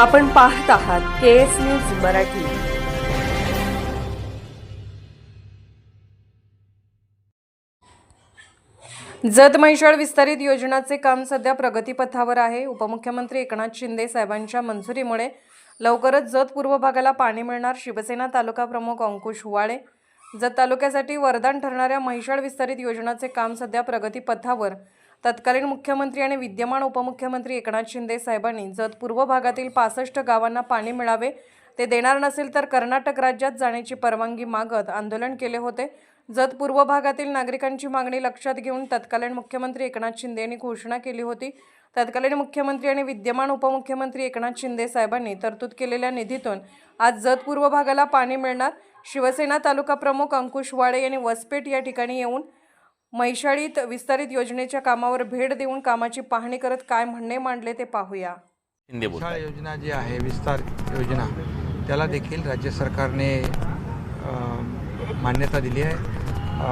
आपण पाहत आहात K S news Marathi. Jat Mhaisal विस्तारित योजनाचे काम सध्या प्रगतीपथावर आहे. उपमुख्यमंत्री एकनाथ शिंदे साहेबांच्या मंजुरीमुळे लवकरच जत पूर्व भागाला पाणी मिळणार. शिवसेना तालुका प्रमुख अंकुश हुवाळे जत तालुक्यासाठी वरदान ठरणाऱ्या म्हैसाळ विस्तारित योजनाचे काम सध्या प्रगतीपथावर तत्कालीन मुख्यमंत्री आणि विद्यमान उपमुख्यमंत्री एकनाथ शिंदे साहेबांनी जत पूर्व भागातील पासष्ट गावांना पाणी मिळावे ते देणार नसेल तर कर्नाटक राज्यात जाण्याची परवानगी मागत आंदोलन केले होते. जत पूर्व भागातील नागरिकांची मागणी लक्षात घेऊन तत्कालीन मुख्यमंत्री एकनाथ शिंदे यांनी घोषणा केली होती. तत्कालीन मुख्यमंत्री आणि विद्यमान उपमुख्यमंत्री एकनाथ शिंदे साहेबांनी तरतूद केलेल्या निधीतून आज जत पूर्व भागाला पाणी मिळणार. शिवसेना तालुका प्रमुख अंकुश वाळे यांनी वसपेट या ठिकाणी येऊन मैशाळीत विस्तारित योजनेच्या कामावर भेट देऊन कामाची पाहणी करत काय म्हणणे मांडले ते पाहूया. शिंदे बोलत शाळा योजना जी आहे विस्तार योजना त्याला देखील राज्य सरकारने अ, मान्यता दिली आहे. अ,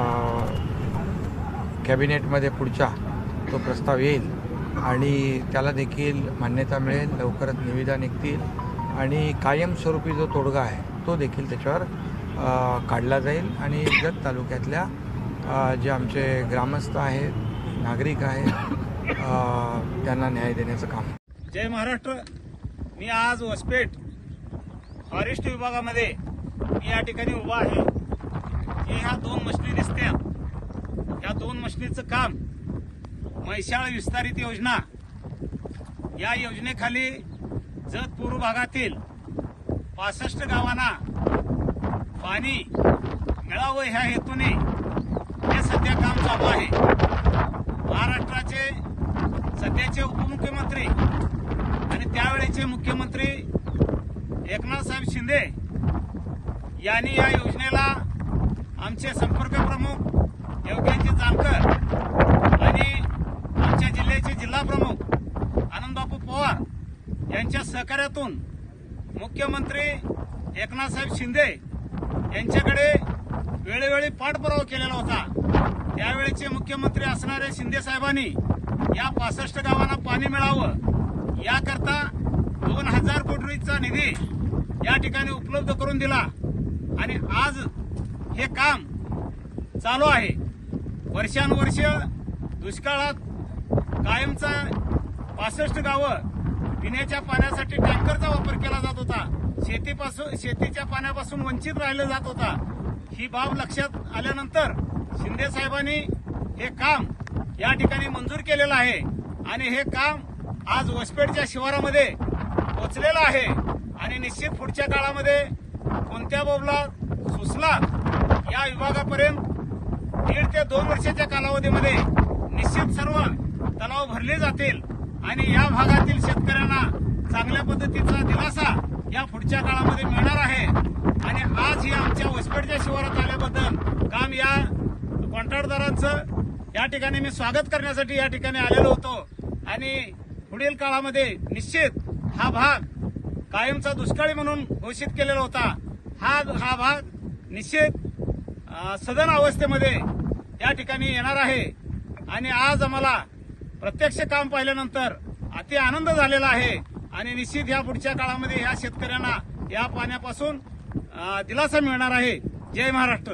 कॅबिनेटमध्ये पुढच्या तो प्रस्ताव येईल आणि त्याला देखील मान्यता मिळेल लवकरच निविदा निघतील आणि कायमस्वरूपी जो तोडगा आहे तो देखील त्याच्यावर अ, काढला जाईल आणि जत तालुक्यातल्या जे आमचे ग्रामस्थ आहेत नागरिक आहेत त्यांना न्याय देण्याचं काम जय महाराष्ट्र. मी आज वसपेठ फॉरेस्ट विभागामध्ये मी या ठिकाणी उभा आहे. की ह्या दोन मशनी दिसत्या या दोन मशनीचं काम म्हैसाळ विस्तारित योजना या योजनेखाली जत पूर्व भागातील पासष्ट गावांना पाणी मिळावं ह्या हेतूने सध्या आहे. महाराष्ट्राचे सध्याचे उपमुख्यमंत्री आणि त्यावेळेचे मुख्यमंत्री एकनाथ साहेब शिंदे यांनी या योजनेला आमचे संपर्क प्रमुख योग्याजी जानकर आणि आमच्या जिल्ह्याचे जिल्हा प्रमुख आनंदबापू पवार यांच्या सहकार्यातून मुख्यमंत्री एकनाथसाहेब शिंदे यांच्याकडे वेळोवेळी पाठपुरावा केलेला होता. त्यावेळेचे मुख्यमंत्री असणारे शिंदे साहेबांनी या पासष्ट गावांना पाणी मिळावं. याकरता दोन हजार कोटीचा निधी या ठिकाणी उपलब्ध करून दिला. आणि आज हे काम चालू आहे. वर्षानुवर्ष दुष्काळात कायमचा पासष्ट गावं पिण्याच्या पाण्यासाठी टँकरचा वापर केला जात होता. शेतीपासून शेतीच्या पाण्यापासून वंचित राहिलं जात होता. ही बाब लक्षात आल्यानंतर शिंदे साहेबांनी हे काम या ठिकाणी मंजूर केलेलं आहे आणि हे काम आज वसपेठच्या शिवारामध्ये पोचलेलं आहे आणि निश्चित पुढच्या काळामध्ये कोणत्या बोबला सुचला या विभागापर्यंत दीड ते दोन वर्षाच्या कालावधीमध्ये निश्चित सर्व तलाव भरले जातील आणि या भागातील शेतकऱ्यांना चांगल्या पद्धतीचा दिला या पुढच्या काळामध्ये मिळणार आहे आणि आज ही आमच्या वसपेठच्या शिवारात आल्याबद्दल काम या यांचं या ठिकाणी मी स्वागत करण्यासाठी या ठिकाणी आलेलो होतो. आणि पुढील काळामध्ये निश्चित हा भाग कायमचा दुष्काळी म्हणून घोषित केलेला होता. हा हा भाग निश्चित सदन अवस्थेमध्ये या ठिकाणी येणार आहे. आणि आज आम्हाला प्रत्यक्ष काम पाहिल्यानंतर अति आनंद झालेला आहे. आणि निश्चित या पुढच्या काळामध्ये या शेतकऱ्यांना या पाण्यापासून दिलासा मिळणार आहे. Jai Maharashtra.